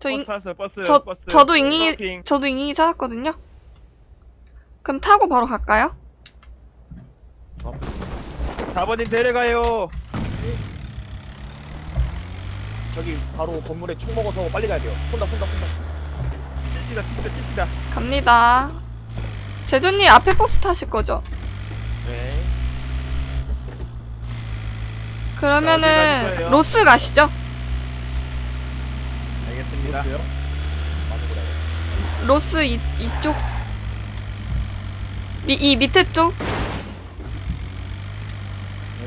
저 버스 잉, 찾았어요 버스 저, 버스 저도 잉이, 서핑. 저도 잉이 찾았거든요? 그럼 타고 바로 갈까요? 4번님 데려가요 저기 바로 건물에 총 먹어서 빨리 가야 돼요. 쏜다 쏜다 쏜다. 찝시다 찝시다 찝시다 갑니다. 제주님 앞에 버스 타실 거죠? 네. 그러면은? 로스 가시죠? 거라. 로스 이, 이쪽? 미, 이 밑에 쪽? 네,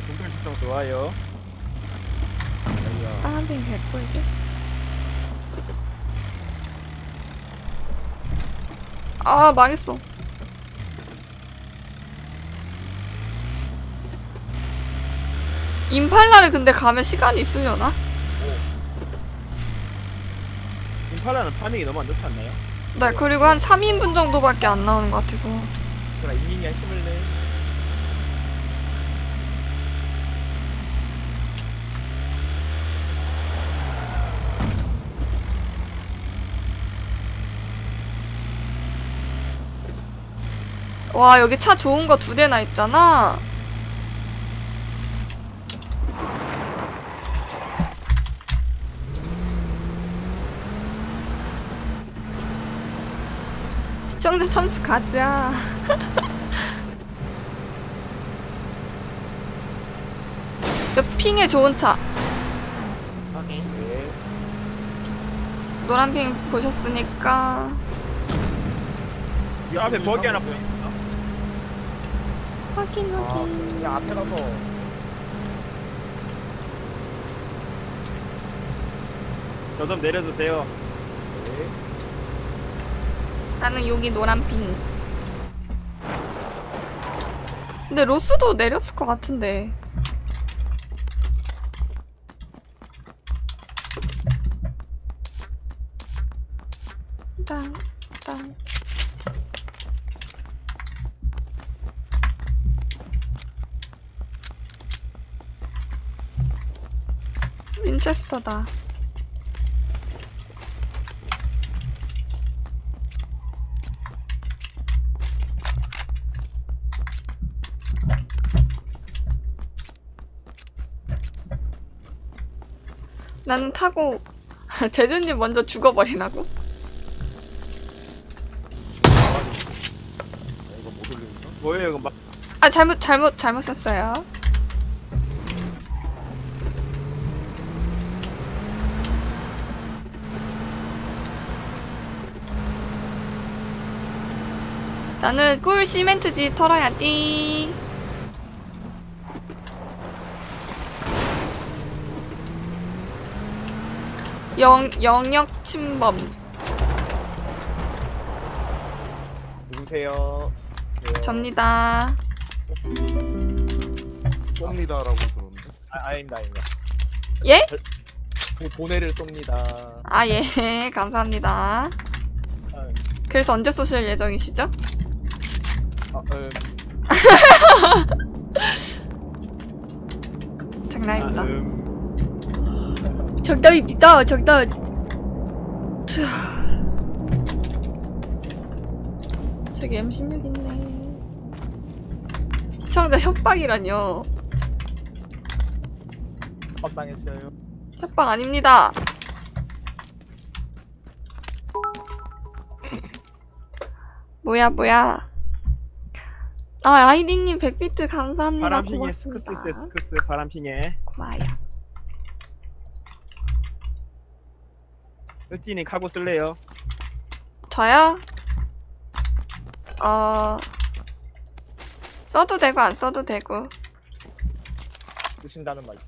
공평 시청 좋아요. 파란빙 개꿀지 아 망했어. 임팔라를 근데 가면 시간이 있으려나? 임팔라는 파밍이 너무 안 좋지 않나요? 네 그리고 한 3인분 정도밖에 안 나오는 것 같아서 그럼 이민이 한 24. 와 여기 차 좋은 거 두 대나 있잖아 시청자 참수 가자 몇 핑에 좋은 차 확인. 네. 노란 핑 보셨으니까 이 앞에 버기 하나 보여 확인 아 그냥 앞에 가서 저 좀 내려주세요 네. 나는 여기 노란 핑. 근데 로스도 내렸을 것 같은데. 땅, 땅. 윈체스터다. 나는 타고 제주님 먼저 죽어버리라고? 뭐예요 이거 막 아 잘못 잘못 잘못 썼어요. 나는 꿀 시멘트지 털어야지. 영 영역 침범. 누구세요? 네. 접니다. 쏩니다라고 들었는데 아, 아닙니다 아닙니다. 예? 그 보내를 쏩니다. 아 예 감사합니다. 아, 그래서 언제 쏘실 예정이시죠? 아, 음, 장난입니다. 아, 음, 정답입니다. 정답. 트. 저기 M16 있네. 시청자 협박이라뇨. 빡당했어요. 협박 아닙니다. 뭐야 뭐야. 아 아이디님 100비트 감사합니다. 바람핑에 스크스 고맙습니다. 있어요 스크스 바람핑에 고마워요. 을진이 카고 쓸래요 저요? 어 써도 되고 안 써도 되고 쓰신다는 말씀.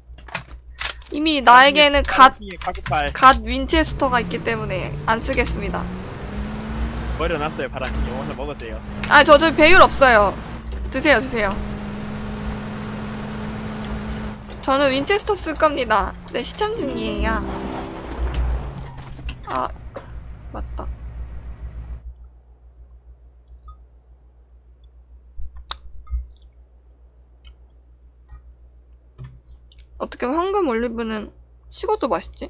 이미 나에게는 갓, 바람핑에 카고팔 갓 윈체스터가 있기 때문에 안 쓰겠습니다. 버려놨어요 바람핑에 오늘 먹으세요 아, 저, 저 배율 없어요. 드세요, 드세요. 저는 윈체스터 쓸 겁니다. 네, 시점 중이에요. 아, 맞다. 어떻게 황금 올리브는 식어도 맛있지?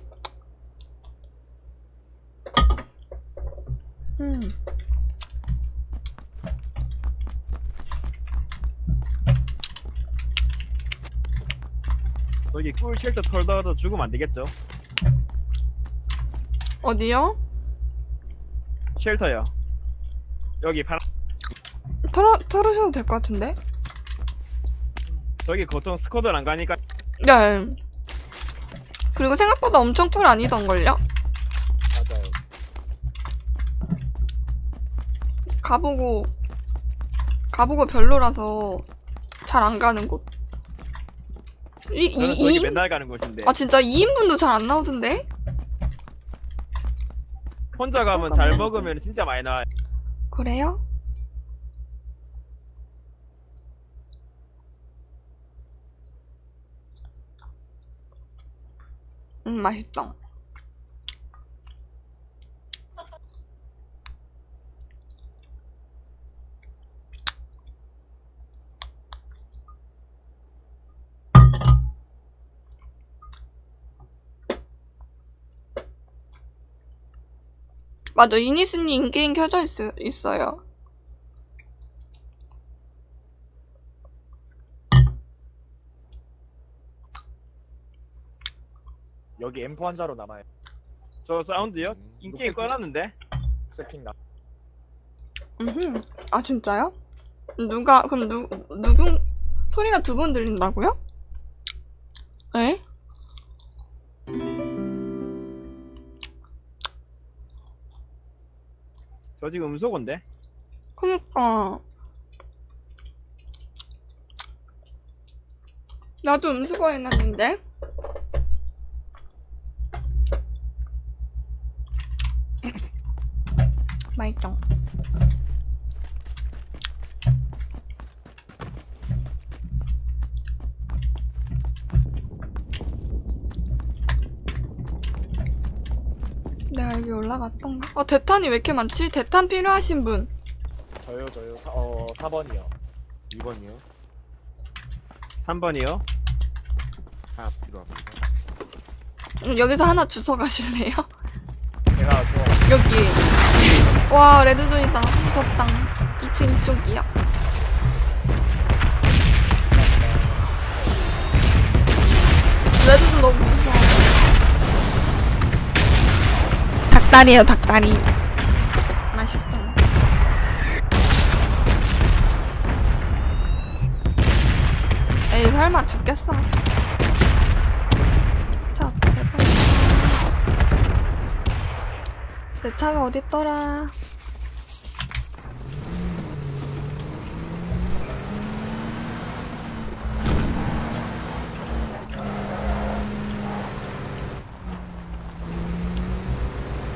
음. 여기 꿀 쉘터 털다가도 죽으면 안 되겠죠? 어디요? 쉘터요. 여기 파란 털어, 털으셔도 될 것 같은데? 저기 보통 스쿼드를 안 가니까 네. 그리고 생각보다 엄청 꿀 아니던걸요? 맞아요. 가보고, 가보고 별로라서 잘 안 가는 곳. 이, 이, 이, 맨날 가는 곳인데 아, 진짜 2인분도 잘 안 나오던데? 혼자 가면 잘 먹으면 진짜 많이 나와요. 그래요? 음, 맛있다. 맞아, 이니스님 인게임 켜져 있, 있어요. 여기 M4 한 자로 남아요. 저 사운드요? 음, 인게임 꺼놨는데 세핑 나. 음흠. 아 진짜요? 누가 그럼 누 누구 소리가 두 번 들린다고요? 지금 음소거인데? 그니까. 나도 음수거 해놨는데 맛있죠? 내가 여기 올라갔던가? 어 대탄이 왜 이렇게 많지? 대탄 필요하신 분 저요 저요. 사, 어 4번이요. 2번이요. 3번이요. 다 필요합니다. 음, 여기서 하나 주워 가실래요? 제가 저 여기 와 레드존이다 무섭다 2층 이쪽이야 레드존 너무 무서워 닭다리에요 닭다리. 맛있어 에이 설마 죽겠어. 자. 내 차가 어딨더라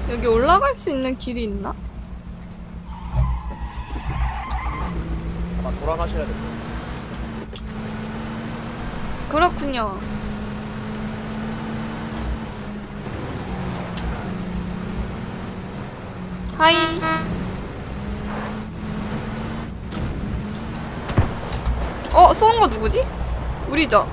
여기 올라갈 수 있는 길이 있나? 아마 돌아가셔야 될 거예요. 그렇군요 하이 어? 쏜 거 누구지? 우리죠?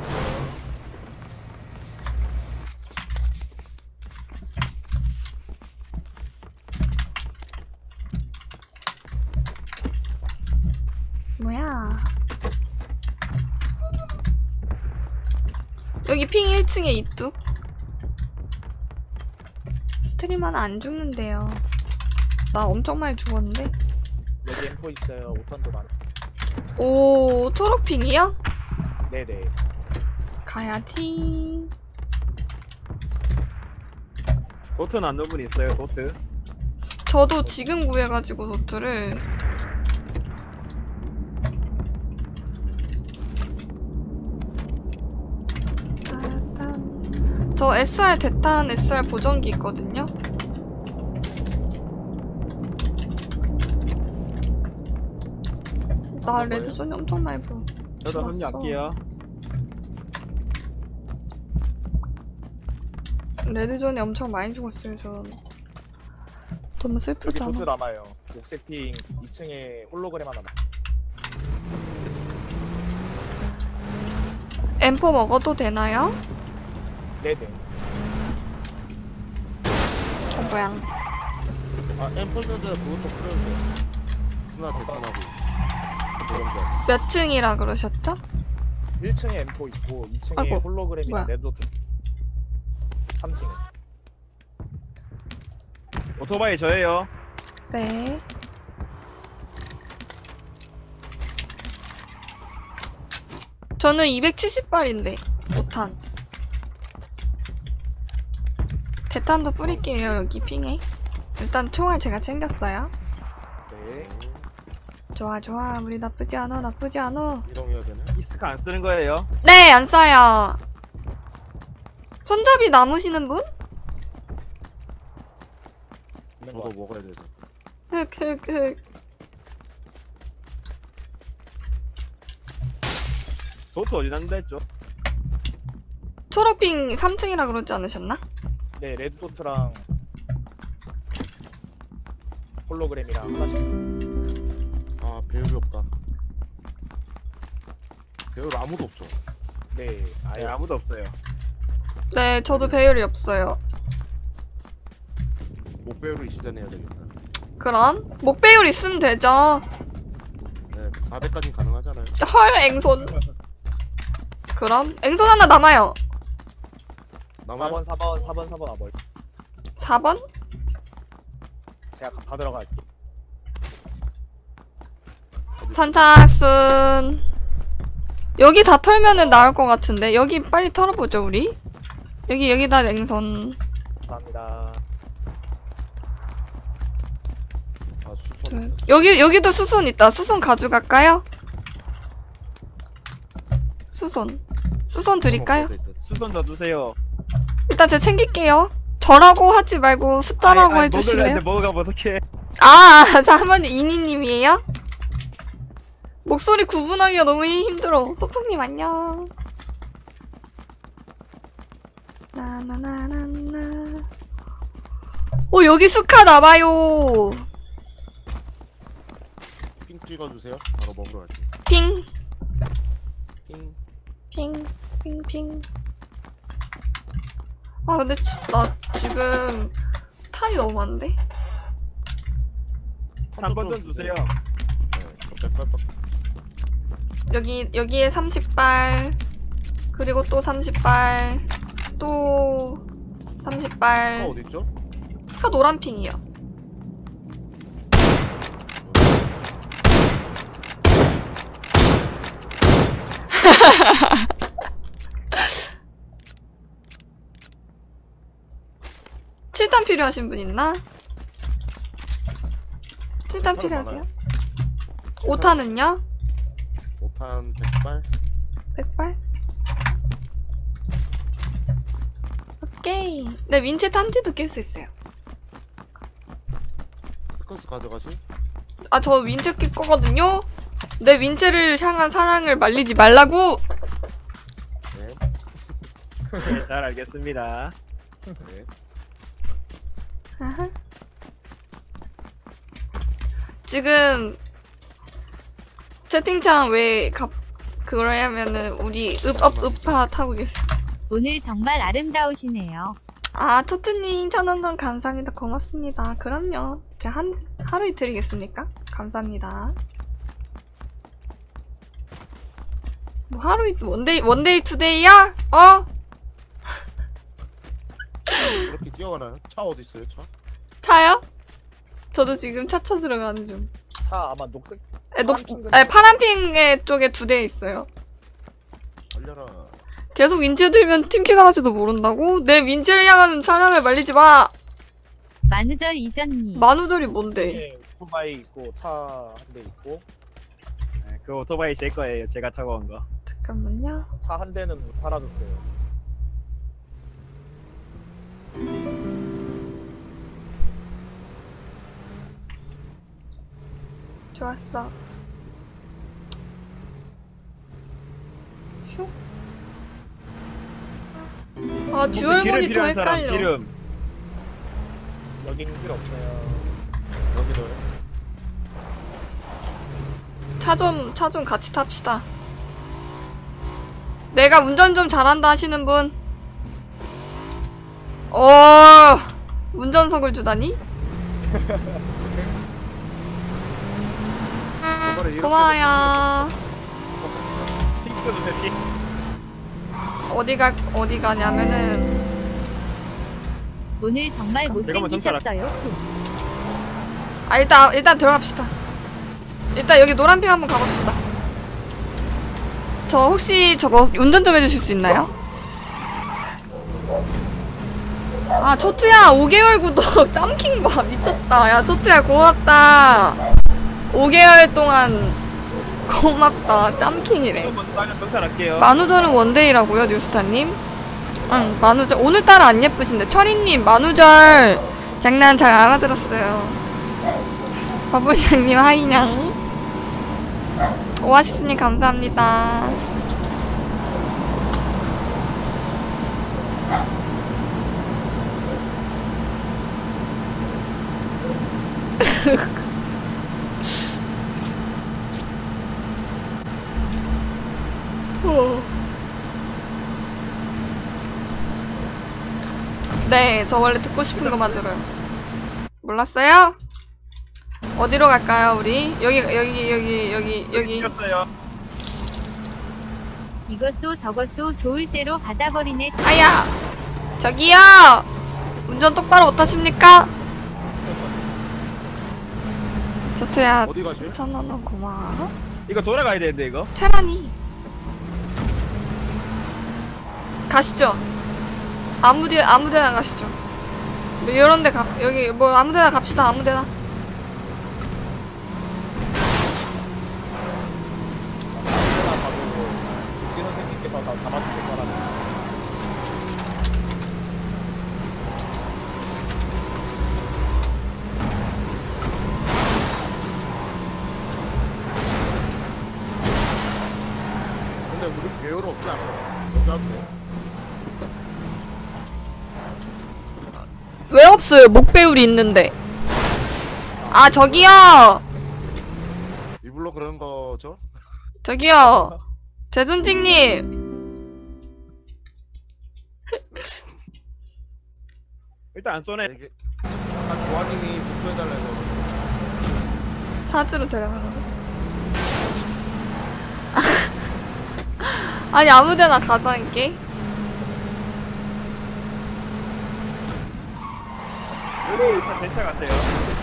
뭐야 여기 핑 1층에 이뚝 스트리머는 안 죽는데요 나 엄청 많이 죽었는데 여기 M4 있어요. 5턴도 많아. 오 초록핑이야? 네네. 가야지 도트 안 넣은 분 있어요. 도트. 저도 지금 구해가지고 도트를 따단. 저 SR 대탄 SR 보정기 있거든요 나 레드존이 엄청 많이 불어 저도. 합류할게요. 레드존이 엄청 많이 죽었어요 저 너무 여기 슬프잖아 도트 남아요. 녹색 핑 2층에 홀로그램 하나 남. M4 먹어도 되나요? 네네. 어, 뭐야. 아 앰플 있는데 그것도 뿌려주세요 스나 대탄하고 그런 거 몇 층이라 그러셨죠? 1층에 M4 있고 2층에 아이고, 홀로그램이랑 뭐야. 레드도트 3층에 오토바이 저예요. 네. 저는 270발인데 5탄. 대탄도 뿌릴게요 여기 핑에. 일단 총알 제가 챙겼어요. 네 좋아 좋아 우리 나쁘지 않아 나쁘지 않아. 이동해야 되네 이스카 안 쓰는 거예요. 네 안 써요. 손잡이 남으시는 분? 저도 먹어야 되죠 흑흑흑. 도트 어디 난다 했죠? 초록핑 3층이라 그러지 않으셨나? 네 레드도트랑 홀로그램이랑 하나씩 아 배율이 없다 배율 아무도 없죠 네 아예 아예 아무도 없어요. 네 저도 배율이 없어요. 목 배율을 시전해야 되겠다 그럼 목 배율 있으면 되죠. 네 400까지 가능하잖아요 헐 앵손. 그럼 앵손 하나 남아요. 남아요? 4번 4번 4번 4번 아벌 4번? 제가 다 들어갈게요 선착순. 여기 다 털면은 나을 것 같은데 여기 빨리 털어보죠 우리. 여기 여기다 앵손. 감사합니다 아 둘. 여기 여기도 수손 있다. 수손 가져갈까요? 수손. 수손 드릴까요? 수선 더 주세요. 일단 제가 챙길게요. 저라고 하지 말고 숫자라고 해주실래요? 먹으면 어떡해. 아, 잠깐만 이니님이에요? 목소리 구분하기가 너무 힘들어. 소풍님 안녕. 나나나나나. 오 여기 수카 나봐요. 핑 찍어주세요 바로 먹으러 갈게요 핑, 핑 핑, 핑, 핑. 아 근데 지, 나 지금 탄이 너무 많은데? 3번 좀 주세요. 네. 여기 여기에 30발 그리고 또 30발 또아 30발 어딨죠? 스카 노란 핑이요. 칠탄 필요하신 분 있나? 칠탄 필요하세요? 많아요. 5탄은요? 5탄 100발 100발? 오케이. 네, 윈체 탄지도 낄수 있어요. 스커스 가져가실? 아, 저 윈체 낄 거거든요? 내 윈체를 향한 사랑을 말리지 말라고! 네, 네, 잘 알겠습니다. 네. 아하. 지금, 채팅창 왜 갑, 그러냐면은, 우리 읍업 읍파 타고 계세요. 오늘 정말 아름다우시네요. 아, 초트님 천원전 감사합니다. 고맙습니다. 그럼요. 제가 한, 하루 이틀이겠습니까? 감사합니다. 뭐 하루 이 원데이, 원데이 투데이야? 어? 이렇게 뛰어가나요? 차 어디 있어요? 차? 차요? 저도 지금 차 찾으러 가는 중. 차 아마 녹색 에, 녹, 에, 파란핑의 쪽에 두 대 있어요. 달려라. 계속 윈체 들면 팀키 나갈지도 모른다고? 내 윈체를 향하는 사랑을 말리지 마! 만우절 이전님. 만우절이 뭔데? 네, 오토바이 있고 차 한 대 있고 네, 그 오토바이 제 거예요. 제가 타고 온 거. 잠깐만요. 차 한 대는 팔아줬어요 좋았어. 슉. 아, 기름 모니터 사람 헷갈려. 기름. 여긴 필요 없어요 여기도요. 차 좀, 차 좀 같이 탑시다. 내가 운전 좀 잘한다 하시는 분. 어, 운전석을 주다니? 고마워요. 어디가 어디 가냐면은 오늘 정말 못생기셨어요. 아 일단 일단 들어갑시다. 일단 여기 노란핑 한번 가봅시다. 저 혹시 저거 운전 좀 해주실 수 있나요? 아 초트야 5개월 구독 짬킹 봐 미쳤다. 야 초트야 고맙다. 5개월 동안 고맙다. 짬킹이래. 만우절은 원데이라고요, 뉴스타님? 응, 만우절. 오늘따라 안 예쁘신데. 철이님, 만우절 장난 잘 알아들었어요. 바보냥님, 하이냥. 오아시스님, 감사합니다. 네, 저 원래 듣고 싶은 것만 들어요. 몰랐어요? 어디로 갈까요, 우리? 여기, 여기, 여기, 여기, 여기. 이것도 저것도 좋을 대로 받아버리네. 아야! 저기요! 운전 똑바로 못하십니까? 저트야, 어디 가실? 천원은 고마워. 이거 돌아가야 되는데 이거. 테라니. 가시죠. 아무데 아무데나 가시죠. 뭐 이런데 가 여기 뭐 아무데나 갑시다. 아무데나. 없어요? 목배울이 있는데. 아 저기요. 이불로 그런 거죠? 저기요. 재준직님. 일단 안 쏘네. 이게 아까 조아님이 복수해달래서 사주로 데려가라고. 아니 아무데나 가자니까. 여기 일단 대차 갔어요.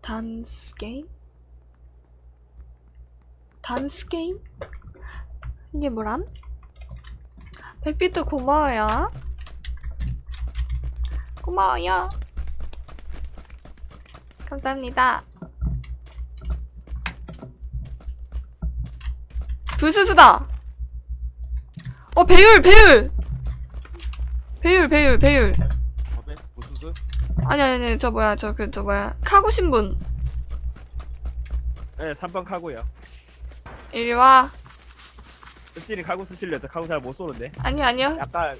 단스 게임? 단스 게임? 이게 뭐람? 백비트 고마워요. 고마워요. 감사합니다. 불스스다. 어 배율 배율. 배율 배율 배율. 밥에 부스스? 아니 아니 아니 저 뭐야 저 그 저 뭐야 카구 신분 네, 3번 카고요. 이리 와. 카고 쓰실려 저 카고 잘못 쏘는데. 아니 아니요. 약간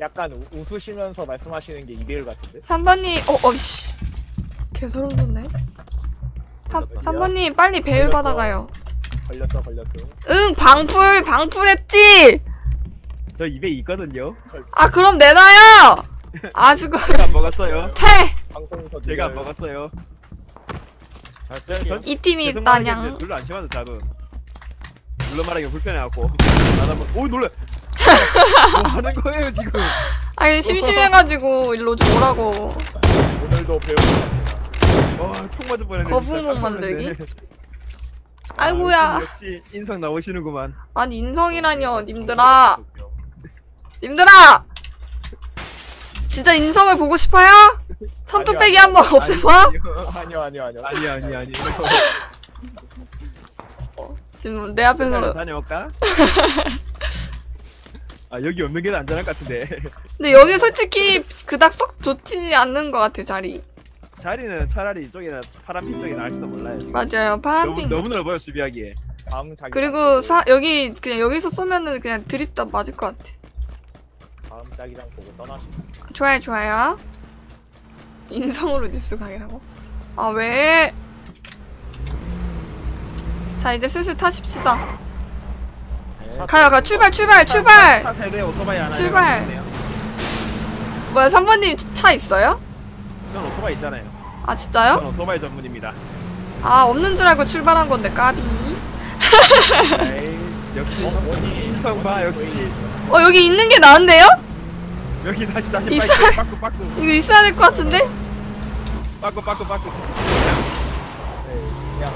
약간 우- 웃으시면서 말씀하시는 게 이배율 같은데 3번님, 어, 어이씨. 개소름 돋네. 3, 걸렸다. 3번님, 빨리 배율. 받아가요. 걸렸어 걸렸어 응, 방풀, 방풀 했지! 저 입에 있거든요. 아, 그럼 내놔요! 아, 수고. 제가 안 먹었어요. 퇴! 방송에서 제가 안늘 먹었어요. 이 팀이 있다냥. 별로 안 심하죠 잡음. 물로 말하기 불편해갖고. 나도 한번 오 놀래. 뭐 하는 거예요 지금? 아니, 심심해가지고, 일로 좀 오라고. 오늘도 배우고 와총 맞을 뻔했네. 거북목 만들기? 놀랐네. 아이고야. 아, 역시 인성 나오시는구만. 아니, 인성이라뇨, 님들아. 님들아! 진짜 인성을 보고 싶어요? 선뚝배기 한번 없애봐? 아니요 아니요 아니요 아니 아니 아니. 지금 내 앞에서. 다녀올까? 아 여기 없는 게 더 안전할 것 같은데. 근데 여기 솔직히 그닥 썩 좋지 않는 것 같아, 자리. 자리는 차라리 이쪽이나 파란빛 쪽이 나을지도 몰라요. 지금. 맞아요, 너무 파란핑. 너무 넓어요 수비하기에. 다음 자기 그리고 사 여기 그냥 여기서 쏘면은 그냥 드립다 맞을 것 같아. 다음 자기장 보고 떠나시 좋아요 좋아요. 인성으로 뉴스 가게라고? 아 왜? 자 이제 슬슬 타십시다. 네. 가요 가 출발 출발 출발. 차 세대 오토바이 하나 출발. 뭐야 3번님 차 있어요? 전 오토바이 있잖아요. 아 진짜요? 전 오토바이 전문입니다. 아 없는 줄 알고 출발한 건데 까비. 에이, 역시 어, 인성봐 역시 어 여기 있는 게 나은데요? 여기 다시 다시 이사- 빠꾸 빠꾸 빠꾸 이거 있어야 될 것 같은데? 빠꾸 빠꾸 빠꾸 네, 그냥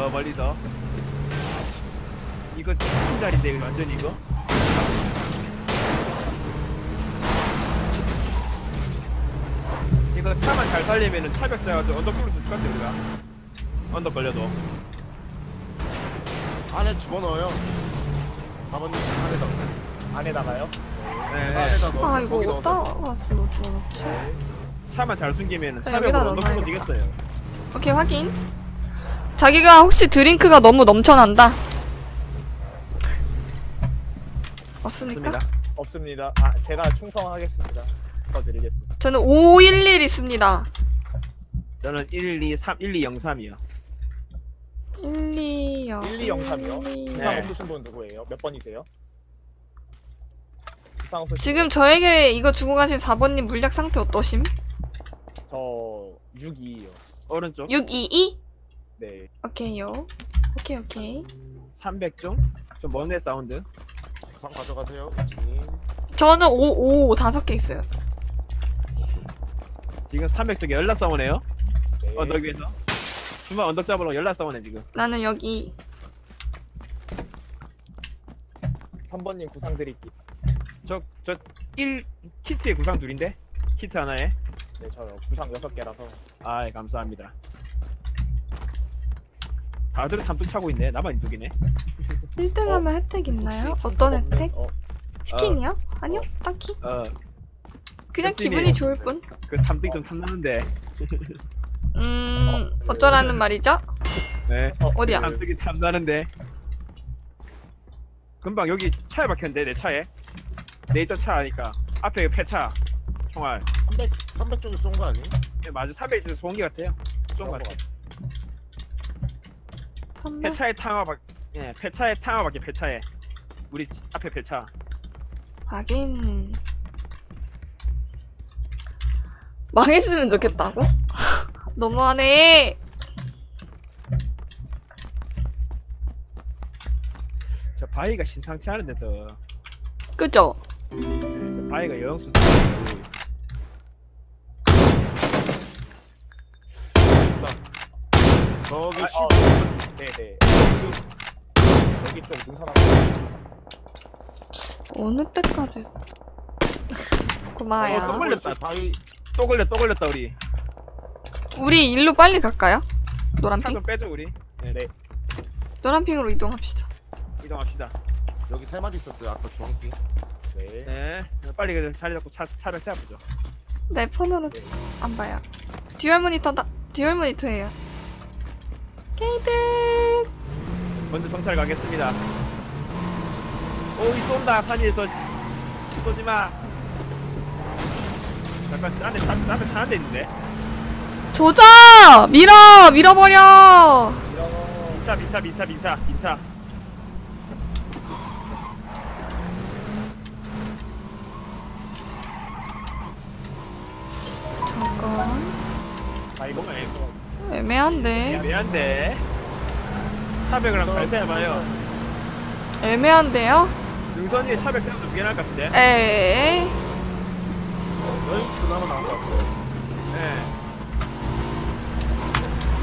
더 멀리서 이거 큰 자리인데 이거 완전 이거 이거 차만 잘 살리면은 차벽 잡아서 언덕 것 같아 우리가 언덕 걸려도 안에 집어넣어요. 아버님 안에다가. 안에다가요. 네. 안에다 넣어. 아 이거 거기 어디다. 가서 넣지? 차만 잘 숨기면은 네, 여기다 차벽으로 언덕 넣어놔야겠다. 뚫어지겠어요 오케이 확인. 자기가 혹시 드링크가 너무 넘쳐난다. 없습니까? 없습니다. 아, 제가 충성하겠습니다. 드리겠습니다. 저는 511 있습니다. 저는 1, 2, 3, 1, 2, 0, 3이요 1, 2, 0. 1203이요? 1, 2, 부상 네. 없으신 분 누구예요? 몇 번이세요? 부상 없으신 지금 저에게 이거 주고 가신 4번님 물약 상태 어떠심? 저 6이요. 오른쪽 622? 네. 오케이요. 오케이 오케이. 300좀? 좀 먼데 사운드 상 가져가세요. 님 저는 5, 5, 다섯 개 있어요. 지금 300쪽에 연락 싸우네요 네. 언덕 위에서 주말 언덕 잡으러 연락 싸우네 지금 나는 여기 3번님 구상 드릴게요. 저, 저, 1, 키트에 구상 둘인데? 키트 하나에? 네, 저 구상 6개라서. 아이, 감사합니다. 다들 삼뚝 차고 있네. 나만 이뚝이네. 1등 어? 하면 혜택 있나요? 혹시 어떤 상관 없는- 혜택? 어, 치킨이요? 아니요, 딱히. 어, 그냥. 기분이 좋을 뿐. 그 삼뚝 좀 탐나는데. 음, 어쩌라는 말이죠? 네. 어디야? 삼뚝이 탐나는데. 금방 여기 차에 박혔는데, 내 차에. 내 있던 차 아니까. 앞에 그 폐차. 총알. 300 300 쪽에 쏜 거 아니? 네, 맞아. 300이 좋은 게 같아요. 좋은 거 같아. 300. 폐차에 탕화 박, 예, 폐차에 탕화 박혀, 폐차에. 우리 앞에 폐차. 하긴. 망했으면 좋겠다고? 너무하네. 저 바위가 심상치 않은데, 저. 그죠? 저 바위가 영수. 저기 아, 시 어, 네, 네. 여기 좀 능선하고. 어느 때까지. 고마워요. 어, 걸렸다. 바위 또 걸렸, 또 걸렸다, 우리. 우리 일로 빨리 갈까요? 차 노란핑? 좀 빼줘, 우리. 네, 네. 노란핑으로 이동합시다. 이동합시다. 여기 세 마디 있었어요. 아까 주황빛. 네. 네. 빨리 그 자리 잡고 차, 차를 세워보죠. 내 폰으로 안 봐요. 듀얼 모니터다. 듀얼 모니터예요. 게이드. 먼저 정찰 가겠습니다. 오, 이 쏜다, 산위에서. 쏘지 마. 잠깐, 딴데 차한대 있는데? 조져! 밀어! 밀어버려! 민차, 민차, 민차, 민차, 민차. 잠깐. 바이브 뭐가 애매한데. 애매한데. 차벽을 한번 발표해봐요. 애매한데요? 능선 위에 차벽 세워도 무게날 것 같은데? 에이. 여기 그나마 나온 거 같아요. 네.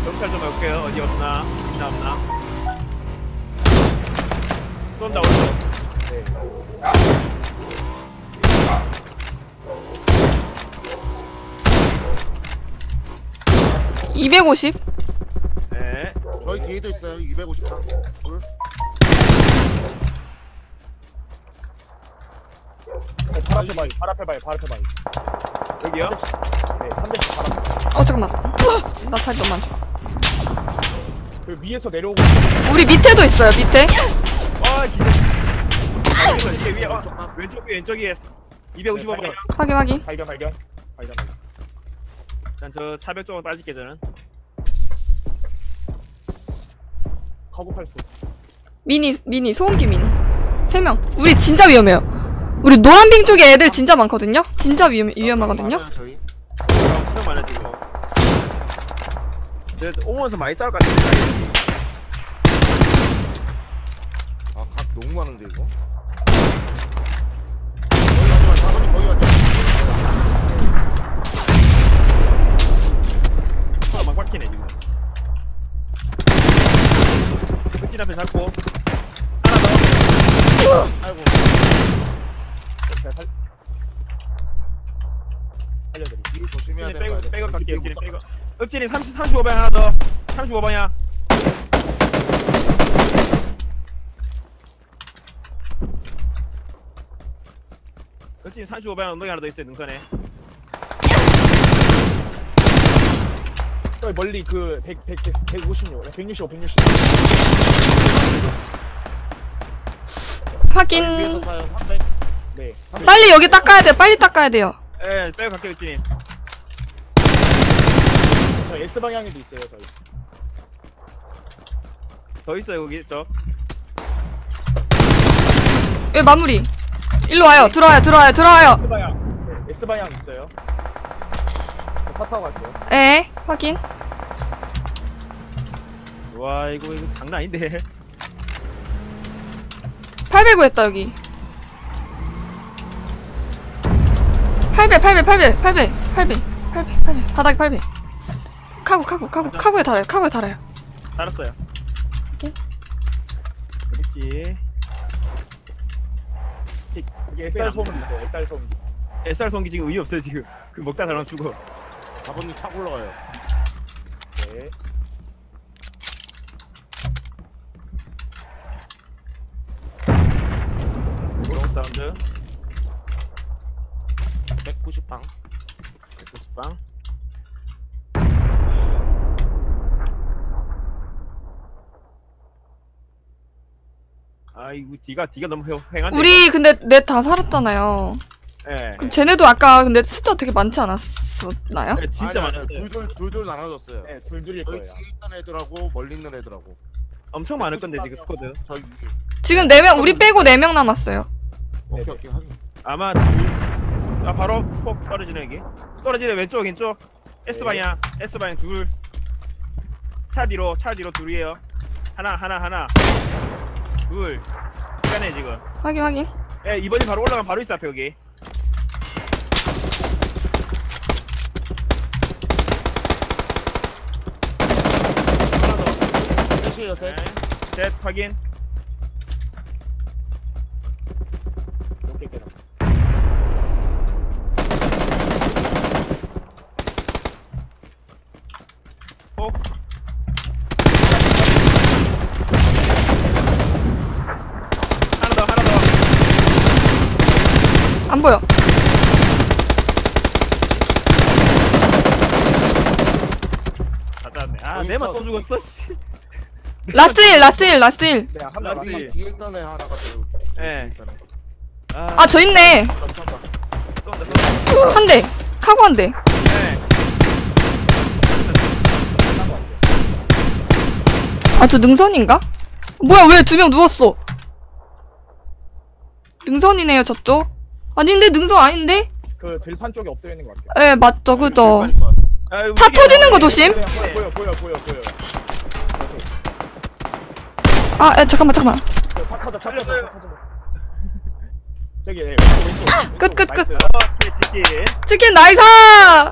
정찰 좀 해볼게요. 어디 없나? 있나 없나? 쏜다, 오른쪽. 네. (250) 네. 저희 뒤에도 있어요. 253. 둘. 네, 발 앞에 바위, 발 앞에 바위, 발 앞에 바위. 여기요? 네, 300발 앞에. 어 잠깐만 나 자리 너무 안 좋아 그 위에서 내려오고 있어요. 우리 밑에도 있어요 밑에 어, 기대. 있어. 이게 위에 어, 왼쪽 위에 왼쪽에 255방. 네, 확인 확인 발견 발견 발견 발견 일단 저 차벽 쪽으로 빠질게 저는. 카고 팔수 미니 미니 소음기 미니 세 명 우리 진짜 위험해요 우리 노란빙 쪽에 애들 진짜 많거든요 진짜 위험 위험하거든요 맞아요, 저희. 수정 많아 지금. 저 오면서 많이 싸울 것 같은데. 아, 각 너무 많은데 이거. 끝진 앞에 잡고 하나 더. 아이고. 살 살려드리 뒤 조심해야 되는 거 빼고 빼고 갈게 아니야? 엎진이 빼고. 엎진이 30 35방 하나 더. 35방이야. 엎진이 35방 엉덩이 하나 더 있어요 능선에. 저 멀리 그 100, 100, 156 165 165 확인. 위에서 사요. 300. 네 빨리 여기 닦아야 돼 빨리 닦아야 돼요. 예 빼고 갈게 엎진이. 저 S 방향에도 있어요 저희. 더 있어요 거기 저. 여기 마무리. 일로 와요. 들어와요 들어와요 들어와요. S 방향. 네, S 방향 있어요. 저 차 타고 갈게요 에 확인 와 이거 이거 장난 아닌데. 809 했다 여기 800 800 800 800 800 800 800 바닥에 800 카구 카구 카구 카구에 달아요 카구에 달아요 알았어요. 오케이. 어딨지? 여기 SR 소음기 있어요 SR 소음기 SR 지금 의미 없어요 지금. 그 먹다 사람 죽어. 사번님 타고 올라가요. 네 오른 사운드. 190방. 190방. 아이고 뒤가 뒤가 너무 휑- 휑한데. 우리 근데 넷 다 살았잖아요 예. 그럼 쟤네도 아까 근데 숫자 되게 많지 않았었나요? 네, 진짜 아니, 아니, 많았어요. 둘둘 둘둘 나눠졌어요. 네, 둘둘일 저희 거예요 뒤에 있던 애들하고 멀리 있는 애들하고. 엄청 많을 건데 지금 스쿼드. 저희 위에. 지금 4명 우리 빼고 4명 남았어요 오케이 네, 오케이 확인. 아마 둘. 아 바로 폭 떨어지네 여기. 떨어지네 왼쪽 왼쪽. S 방향 S 방향 둘. 차 뒤로 차 뒤로 둘이에요. 하나 하나 하나. 둘. 시간에 지금. 확인 확인 예 이번이 바로 올라가면 바로 있어 앞에 여기. 하나 더. 셋이에요 셋. 네. 셋 확인. 이렇게 깨라 폭. 하나 더 하나 더. 안 보여 다 닿네. 아 내만 또- 또 죽었어. 씨. 라스트 1 라스트 1 라스트 1 네, 한. 명 예. 뒤에 있던 애 하나가 더. 예. 아, 아 저 있네. 한대 카고 한대 네. 아저 능선인가? 뭐야 왜 두 명 누웠어 능선이네요 저쪽 아닌데 능선 아닌데? 그 들판 쪽에 엎드려 있는 것 같아요 에 맞죠 그죠 차 터지는 거 조심 보여 보여 보여 보여 아 에, 잠깐만 잠깐만 살려줘요. 차 타자 저기 네, 왼쪽 왼쪽 끝, 끝, 끝. 나이스. 치킨. 치킨 나이사